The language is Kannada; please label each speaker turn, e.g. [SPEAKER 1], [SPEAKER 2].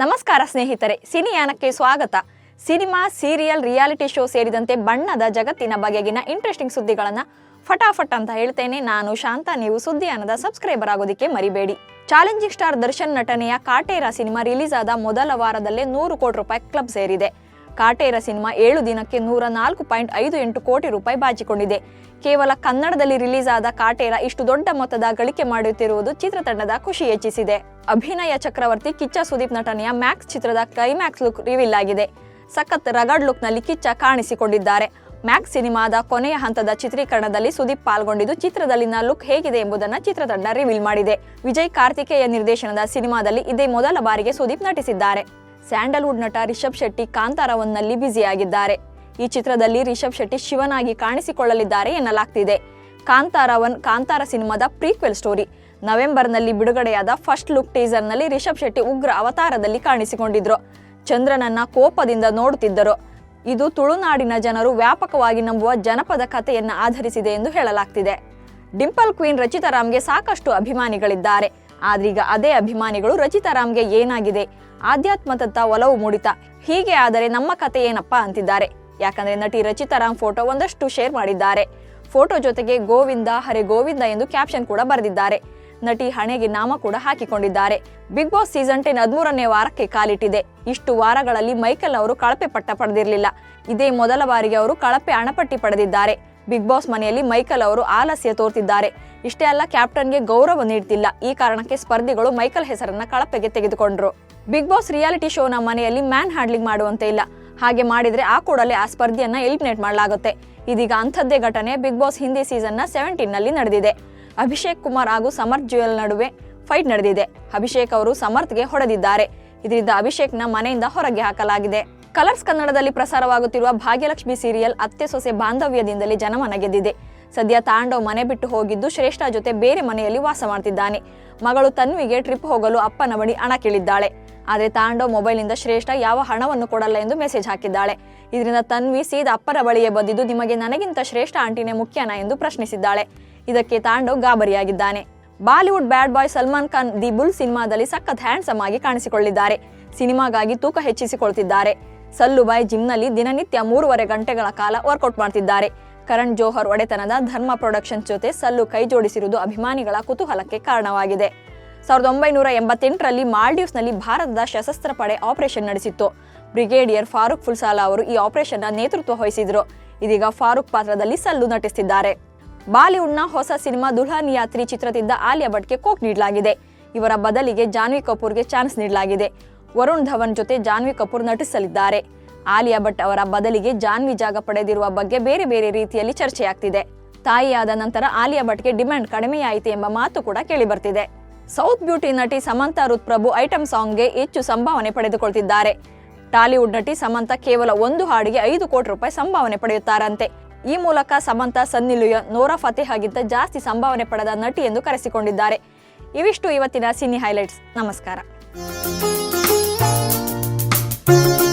[SPEAKER 1] ನಮಸ್ಕಾರ ಸ್ನೇಹಿತರೆ, ಸಿನಿಯಾನಕ್ಕೆ ಸ್ವಾಗತ. ಸಿನಿಮಾ, ಸೀರಿಯಲ್, ರಿಯಾಲಿಟಿ ಶೋ ಸೇರಿದಂತೆ ಬಣ್ಣದ ಜಗತ್ತಿನ ಬಗೆಗಿನ ಇಂಟ್ರೆಸ್ಟಿಂಗ್ ಸುದ್ದಿಗಳನ್ನು ಫಟಾಫಟ್ ಅಂತ ಹೇಳ್ತೇನೆ. ನಾನು ಶಾಂತ, ನೀವು ಸುದ್ದಿಯಾನದ ಸಬ್ಸ್ಕ್ರೈಬರ್ ಆಗೋದಕ್ಕೆ ಮರಿಬೇಡಿ. ಚಾಲೆಂಜಿಂಗ್ ಸ್ಟಾರ್ ದರ್ಶನ್ ನಟನೆಯ ಕಾಟೇರ ಸಿನಿಮಾ ರಿಲೀಸ್ ಆದ ಮೊದಲ ವಾರದಲ್ಲೇ ನೂರು ಕೋಟಿ ರೂಪಾಯಿ ಕ್ಲಬ್ ಸೇರಿದೆ. ಕಾಟೇರ ಸಿನಿಮಾ ಏಳು ದಿನಕ್ಕೆ ನೂರ ನಾಲ್ಕು ಪಾಯಿಂಟ್ ಐದು ಎಂಟು ಕೋಟಿ ರೂಪಾಯಿ ಬಾಚಿಕೊಂಡಿದೆ. ಕೇವಲ ಕನ್ನಡದಲ್ಲಿ ರಿಲೀಸ್ ಆದ ಕಾಟೇರ ಇಷ್ಟು ದೊಡ್ಡ ಮೊತ್ತದ ಗಳಿಕೆ ಮಾಡುತ್ತಿರುವುದು ಚಿತ್ರತಂಡದ ಖುಷಿ ಹೆಚ್ಚಿಸಿದೆ. ಅಭಿನಯ ಚಕ್ರವರ್ತಿ ಕಿಚ್ಚ ಸುದೀಪ್ ನಟನೆಯ ಮ್ಯಾಕ್ಸ್ ಚಿತ್ರದ ಕ್ಲೈಮ್ಯಾಕ್ಸ್ ಲುಕ್ ರಿವೀಲ್ ಆಗಿದೆ. ಸಖತ್ ರಗಡ್ ಲುಕ್ನಲ್ಲಿ ಕಿಚ್ಚ ಕಾಣಿಸಿಕೊಂಡಿದ್ದಾರೆ. ಮ್ಯಾಕ್ಸ್ ಸಿನಿಮಾದ ಕೊನೆಯ ಹಂತದ ಚಿತ್ರೀಕರಣದಲ್ಲಿ ಸುದೀಪ್ ಪಾಲ್ಗೊಂಡಿದ್ದು ಚಿತ್ರದಲ್ಲಿನ ಲುಕ್ ಹೇಗಿದೆ ಎಂಬುದನ್ನು ಚಿತ್ರತಂಡ ರಿವೀಲ್ ಮಾಡಿದೆ. ವಿಜಯ್ ಕಾರ್ತಿಕೇಯ ನಿರ್ದೇಶನದ ಸಿನಿಮಾದಲ್ಲಿ ಇದೇ ಮೊದಲ ಬಾರಿಗೆ ಸುದೀಪ್ ನಟಿಸಿದ್ದಾರೆ. ಸ್ಯಾಂಡಲ್ವುಡ್ ನಟ ರಿಷಬ್ ಶೆಟ್ಟಿ ಕಾಂತಾರ ಒಂದ್ನಲ್ಲಿ ಬ್ಯುಸಿಯಾಗಿದ್ದಾರೆ. ಈ ಚಿತ್ರದಲ್ಲಿ ರಿಷಬ್ ಶೆಟ್ಟಿ ಶಿವನಾಗಿ ಕಾಣಿಸಿಕೊಳ್ಳಲಿದ್ದಾರೆ ಎನ್ನಲಾಗ್ತಿದೆ. ಕಾಂತಾರ ಒನ್ ಕಾಂತಾರ ಸಿನಿಮಾದ ಪ್ರೀಕ್ವೆಲ್ ಸ್ಟೋರಿ. ನವೆಂಬರ್ನಲ್ಲಿ ಬಿಡುಗಡೆಯಾದ ಫಸ್ಟ್ ಲುಕ್ ಟೀಸರ್ನಲ್ಲಿ ರಿಷಬ್ ಶೆಟ್ಟಿ ಉಗ್ರ ಅವತಾರದಲ್ಲಿ ಕಾಣಿಸಿಕೊಂಡಿದ್ರು. ಚಂದ್ರನನ್ನ ಕೋಪದಿಂದ ನೋಡುತ್ತಿದ್ದರು. ಇದು ತುಳುನಾಡಿನ ಜನರು ವ್ಯಾಪಕವಾಗಿ ನಂಬುವ ಜನಪದ ಕಥೆಯನ್ನು ಆಧರಿಸಿದೆ ಎಂದು ಹೇಳಲಾಗ್ತಿದೆ. ಡಿಂಪಲ್ ಕ್ವೀನ್ ರಚಿತಾರಾಮ್ಗೆ ಸಾಕಷ್ಟು ಅಭಿಮಾನಿಗಳಿದ್ದಾರೆ. ಆದ್ರೀಗ ಅದೇ ಅಭಿಮಾನಿಗಳು ರಚಿತಾರಾಮ್ಗೆ ಏನಾಗಿದೆ? ಆಧ್ಯಾತ್ಮದತ್ತ ಒಲವು ಮೂಡಿತ. ಹೀಗೆ ಆದರೆ ನಮ್ಮ ಕತೆ ಏನಪ್ಪ ಅಂತಿದ್ದಾರೆ? ಯಾಕಂದ್ರೆ ನಟಿ ರಚಿತಾರಾಮ್ ಫೋಟೋ ಒಂದಷ್ಟು ಶೇರ್ ಮಾಡಿದ್ದಾರೆ. ಫೋಟೋ ಜೊತೆಗೆ ಗೋವಿಂದ, ಹರೆ ಗೋವಿಂದ ಎಂದು ಕ್ಯಾಪ್ಷನ್ ಕೂಡ ಬರೆದಿದ್ದಾರೆ. ನಟಿ ಹಣೆಗೆ ನಾಮ ಕೂಡ ಹಾಕಿಕೊಂಡಿದ್ದಾರೆ. ಬಿಗ್ ಬಾಸ್ ಸೀಸನ್ ಟೆನ್ ಹದಿಮೂರನೇ ವಾರಕ್ಕೆ ಕಾಲಿಟ್ಟಿದೆ. ಇಷ್ಟು ವಾರಗಳಲ್ಲಿ ಮೈಕೆಲ್ ಅವರು ಕಳಪೆ ಪಟ್ಟ ಪಡೆದಿರಲಿಲ್ಲ. ಇದೇ ಮೊದಲ ಬಾರಿಗೆ ಅವರು ಕಳಪೆ ಅಣಪಟ್ಟಿ ಪಡೆದಿದ್ದಾರೆ. ಬಿಗ್ ಬಾಸ್ ಮನೆಯಲ್ಲಿ ಮೈಕಲ್ ಅವರು ಆಲಸ್ಯ ತೋರ್ತಿದ್ದಾರೆ. ಇಷ್ಟೇ ಅಲ್ಲ, ಕ್ಯಾಪ್ಟನ್ಗೆ ಗೌರವ ನೀಡ್ತಿಲ್ಲ. ಈ ಕಾರಣಕ್ಕೆ ಸ್ಪರ್ಧಿಗಳು ಮೈಕಲ್ ಹೆಸರನ್ನ ಕಳಪೆಗೆ ತೆಗೆದುಕೊಂಡ್ರು. ಬಿಗ್ ಬಾಸ್ ರಿಯಾಲಿಟಿ ಶೋನ ಮನೆಯಲ್ಲಿ ಮ್ಯಾನ್ ಹ್ಯಾಂಡ್ಲಿಂಗ್ ಮಾಡುವಂತೆ ಇಲ್ಲ. ಹಾಗೆ ಮಾಡಿದ್ರೆ ಆ ಕೂಡಲೇ ಆ ಸ್ಪರ್ಧಿಯನ್ನ ಎಲಿಮಿನೇಟ್ ಮಾಡಲಾಗುತ್ತೆ. ಇದೀಗ ಅಂಥದ್ದೇ ಘಟನೆ ಬಿಗ್ ಬಾಸ್ ಹಿಂದಿ ಸೀಸನ್ನ ಸೆವೆಂಟೀನ್ನಲ್ಲಿ ನಡೆದಿದೆ. ಅಭಿಷೇಕ್ ಕುಮಾರ್ ಹಾಗೂ ಸಮರ್ಥ್ ಜುಯಲ್ ನಡುವೆ ಫೈಟ್ ನಡೆದಿದೆ. ಅಭಿಷೇಕ್ ಅವರು ಸಮರ್ಥ್ಗೆ ಹೊಡೆದಿದ್ದಾರೆ. ಇದರಿಂದ ಅಭಿಷೇಕ್ನ ಮನೆಯಿಂದ ಹೊರಗೆ ಹಾಕಲಾಗಿದೆ. ಕಲರ್ಸ್ ಕನ್ನಡದಲ್ಲಿ ಪ್ರಸಾರವಾಗುತ್ತಿರುವ ಭಾಗ್ಯಲಕ್ಷ್ಮಿ ಸೀರಿಯಲ್ ಅತ್ತೆ ಸೊಸೆ ಬಾಂಧವ್ಯದಿಂದಲೇ ಜನಮನ ಗೆದ್ದಿದೆ. ಸದ್ಯ ತಾಂಡವ್ ಮನೆ ಬಿಟ್ಟು ಹೋಗಿದ್ದು ಶ್ರೇಷ್ಠ ಜೊತೆ ಬೇರೆ ಮನೆಯಲ್ಲಿ ವಾಸ ಮಾಡ್ತಿದ್ದಾನೆ. ಮಗಳು ತನ್ವಿಗೆ ಟ್ರಿಪ್ ಹೋಗಲು ಅಪ್ಪನ ಬಳಿ ಹಣ ಕೇಳಿದ್ದಾಳೆ. ಆದರೆ ತಾಂಡವ್ ಮೊಬೈಲ್ನಿಂದ ಶ್ರೇಷ್ಠ ಯಾವ ಹಣವನ್ನು ಕೊಡಲ್ಲ ಎಂದು ಮೆಸೇಜ್ ಹಾಕಿದ್ದಾಳೆ. ಇದರಿಂದ ತನ್ವಿ ಸೀದಾ ಅಪ್ಪರ ಬಳಿಯೇ ಬಂದಿದ್ದು ನಿಮಗೆ ನನಗಿಂತ ಶ್ರೇಷ್ಠ ಆಂಟಿನೇ ಮುಖ್ಯನಾ ಎಂದು ಪ್ರಶ್ನಿಸಿದ್ದಾಳೆ. ಇದಕ್ಕೆ Tandav ಗಾಬರಿಯಾಗಿದ್ದಾನೆ. Bollywood bad boy Salman Khan the bull ಸಿನಿಮಾದಲ್ಲಿ ಸಖತ್ ಹ್ಯಾಂಡ್ಸಮ್ ಆಗಿ ಕಾಣಿಸಿಕೊಳ್ಳಿದ್ದಾರೆ. ಸಿನಿಮಾಗಾಗಿ ತೂಕ ಹೆಚ್ಚಿಸಿಕೊಳ್ತಿದ್ದಾರೆ. ಸಲ್ಲುಬಾಯ್ ಜಿಮ್ನಲ್ಲಿ ದಿನನಿತ್ಯ ಮೂರುವರೆ ಗಂಟೆಗಳ ಕಾಲ ವರ್ಕೌಟ್ ಮಾಡ್ತಿದ್ದಾರೆ. ಕರಣ್ ಜೋಹರ್ ಒಡೆತನದ ಧರ್ಮ ಪ್ರೊಡಕ್ಷನ್ಸ್ ಜೊತೆ ಸಲ್ಲು ಕೈ ಜೋಡಿಸಿರುವುದು ಅಭಿಮಾನಿಗಳ ಕುತೂಹಲಕ್ಕೆ ಕಾರಣವಾಗಿದೆ. ಸಾವಿರದ ಒಂಬೈನೂರ ಎಂಬತ್ತೆಂಟರಲ್ಲಿ ಮಾಲ್ಡೀವ್ಸ್ನಲ್ಲಿ ಭಾರತದ ಸಶಸ್ತ್ರ ಪಡೆ ಆಪರೇಷನ್ ನಡೆಸಿತ್ತು. ಬ್ರಿಗೇಡಿಯರ್ ಫಾರೂಕ್ ಫುಲ್ಸಾಲಾ ಅವರು ಈ ಆಪರೇಷನ್ನ ನೇತೃತ್ವ ವಹಿಸಿದ್ರು. ಇದೀಗ ಫಾರೂಕ್ ಪಾತ್ರದಲ್ಲಿ ಸಲ್ಲು ನಟಿಸುತ್ತಿದ್ದಾರೆ ಬಾಲಿವುಡ್ನ ಹೊಸ ಸಿನಿಮಾ ದುಲ್ಹನ್ ಯಾತ್ರಿ ಚಿತ್ರದಿಂದ ಆಲಿಯಾ ಭಟ್ಗೆ ಕೋಕ್ ನೀಡಲಾಗಿದೆ. ಇವರ ಬದಲಿಗೆ ಜಾನ್ವಿ ಕಪೂರ್ಗೆ ಚಾನ್ಸ್ ನೀಡಲಾಗಿದೆ. ವರುಣ್ ಧವನ್ ಜೊತೆ ಜಾನ್ವಿ ಕಪೂರ್ ನಟಿಸಲಿದ್ದಾರೆ. ಆಲಿಯಾ ಭಟ್ ಅವರ ಬದಲಿಗೆ ಜಾನ್ವಿ ಜಾಗ ಪಡೆದಿರುವ ಬಗ್ಗೆ ಬೇರೆ ಬೇರೆ ರೀತಿಯಲ್ಲಿ ಚರ್ಚೆಯಾಗ್ತಿದೆ. ತಾಯಿಯಾದ ನಂತರ ಆಲಿಯಾ ಭಟ್ಗೆ ಡಿಮ್ಯಾಂಡ್ ಕಡಿಮೆಯಾಯಿತು ಎಂಬ ಮಾತು ಕೂಡ ಕೇಳಿಬರ್ತಿದೆ. ಸೌತ್ ಬ್ಯೂಟಿ ನಟಿ ಸಮಂತಾ ರುತ್ ಪ್ರಭು ಐಟಂ ಸಾಂಗ್ಗೆ ಹೆಚ್ಚು ಸಂಭಾವನೆ ಪಡೆದುಕೊಳ್ತಿದ್ದಾರೆ. ಟಾಲಿವುಡ್ ನಟಿ ಸಮಂತಾ ಕೇವಲ ಒಂದು ಹಾಡಿಗೆ ಐದು ಕೋಟಿ ರೂಪಾಯಿ ಸಂಭಾವನೆ ಪಡೆಯುತ್ತಾರಂತೆ. ಈ ಮೂಲಕ ಸಮಂತಾ ಸನ್ನಿ ಲಿಯೋನ್ ನೋರಾ ಫತೇಹಾಗಿಂತ ಜಾಸ್ತಿ ಸಂಭಾವನೆ ಪಡೆದ ನಟಿ ಎಂದು ಕರೆಸಿಕೊಂಡಿದ್ದಾರೆ. ಇವಿಷ್ಟು ಇವತ್ತಿನ ಸಿನಿ ಹೈಲೈಟ್ಸ್. ನಮಸ್ಕಾರ. Thank you.